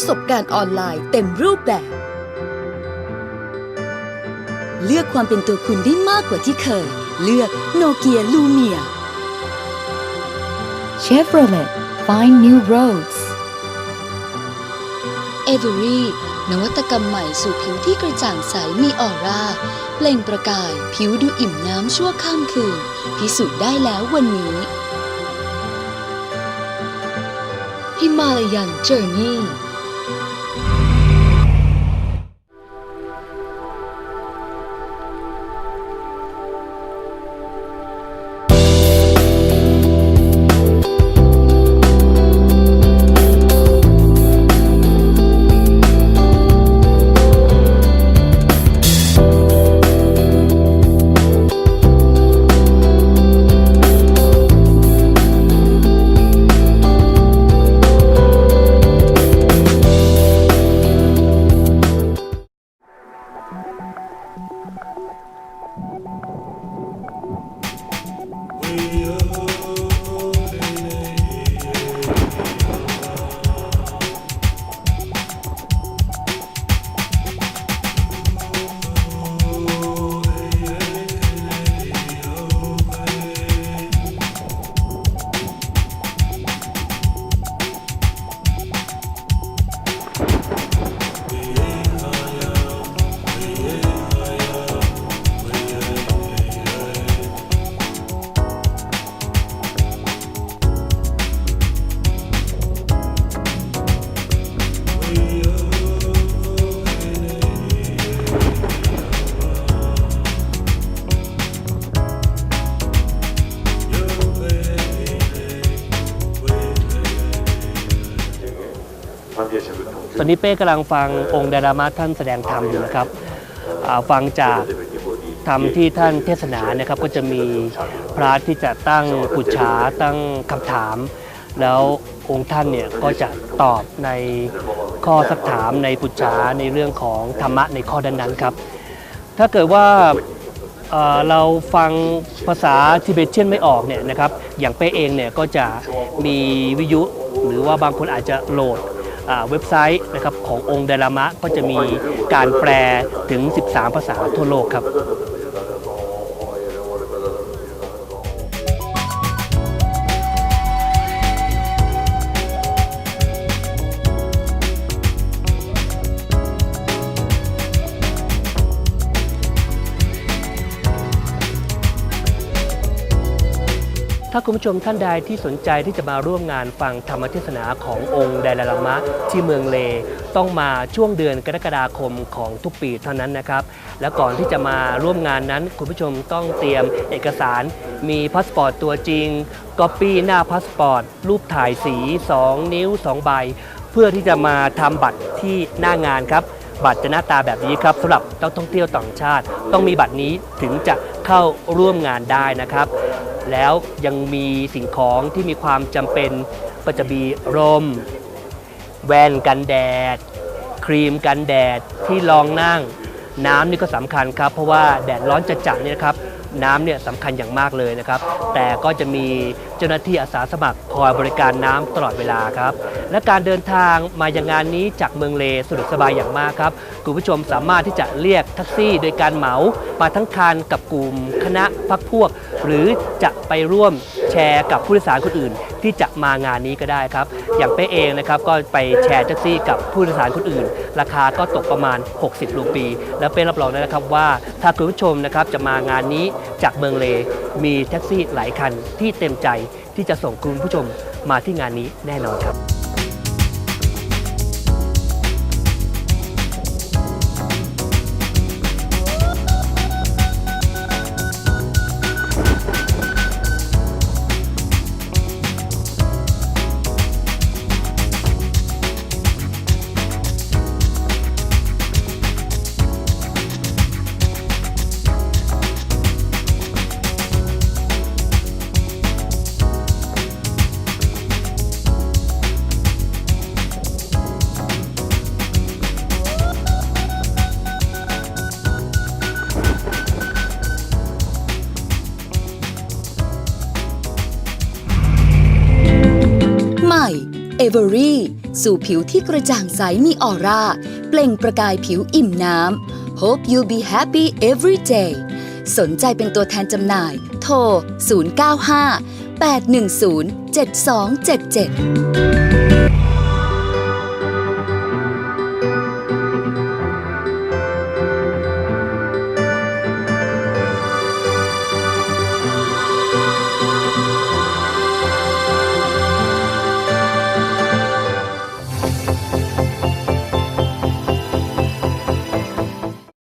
ประสบการณ์ออนไลน์เต็มรูปแบบ เลือกความเป็นตัวคุณได้มากกว่าที่เคย เลือกโนเกียลูเมีย Chevrolet Find New Roads เอเวอรี่นวัตกรรมใหม่สู่ผิวที่กระจ่างใสมีออร่าเปล่งประกายผิวดูอิ่มน้ำชั่วข้ามคืน พิสูจน์ได้แล้ววันนี้ Himalayan Journey ตอนนี้เป้กำลังฟังองค์ดารามะท่านแสดงธรรมอยู่นะครับฟังจากธรรมที่ท่านเทศนานะครับก็จะมีพระที่จะตั้งปุจฉาตั้งคำถาม แล้วองค์ท่านเนี่ยก็จะตอบในข้อสักถามในปุจฉาในเรื่องของธรรมะในข้อดนั้นครับ ถ้าเกิดว่าเราฟังภาษาทิเบตเชียนไม่ออกเนี่ยนะครับอย่างเป้เองเนี่ยก็จะมีวิยุหรือว่าบางคนอาจจะโหลด เว็บไซต์นะครับขององค์ไดลามะก็จะมีการแปลถึง 13 ภาษาทั่วโลกครับาคุณผู้ชมท่านใดที่สนใจที่จะมาร่วมงานฟังธรรมเทศนาขององค์ไดลามะที่เมืองเล ต้องมาช่วงเดือนกรกฎาคมของทุกปีเท่านั้นนะครับ และก่อนที่จะมาร่วมงานนั้น คุณผู้ชมต้องเตรียมเอกสาร มีพาสปอร์ตตัวจริงก๊อปปี้หน้าพาสปอร์ต รูปถ่ายสี 2 นิ้ว 2 ใบ เพื่อที่จะมาทำบัตรที่หน้างานครับบัตรจะหน้าตาแบบนี้ครับสำหรับนักท่องเที่ยวต่างชาติ ต้องมีบัตรนี้ถึงจะเข้าร่วมงานได้นะครับ แล้วยังมีสิ่งของที่มีความจำเป็นก็จะมีร่ม แว่นกันแดด ครีมกันแดดที่รองนั่ง น้ำนี่ก็สำคัญครับ เพราะว่าแดดร้อนจัดๆเนี่ยนะครับ น้ำเนี่ยสำคัญอย่างมากเลยนะครับ แต่ก็จะมีเจ้าหน้าที่อาสาสมัครคอยบริการน้ำตลอดเวลาครับ และการเดินทางมายังงานนี้จากเมืองเลสะดวกสบายอย่างมากครับคุณผู้ชมสามารถที่จะเรียกแท็กซี่ โดยการเหมามาทั้งคันกับกลุ่มคณะพักพวก หรือจะไปร่วมแชร์กับผู้โดยสารคนอื่น ที่จะมางานนี้ก็ได้ครับ อย่างเป้เองนะครับก็ไปแชร์แท็กซี่กับผู้โดยสารคนอื่น ราคาก็ตกประมาณ 60รูปี แล้วเป้รับรองได้นะครับว่าถ้าคุณผู้ชมนะครับจะมางานนี้จากเมืองเลมีแท็กซี่หลายคันที่เต็มใจที่จะส่งคุณผู้ชมมาที่งานนี้แน่นอนครับ เวอรี่ สู่ผิวที่กระจ่างใสมีออร่า เปล่งประกายผิวอิ่มน้ำ Hope you be happy every day สนใจเป็นตัวแทนจำหน่าย โทร 095 810 7277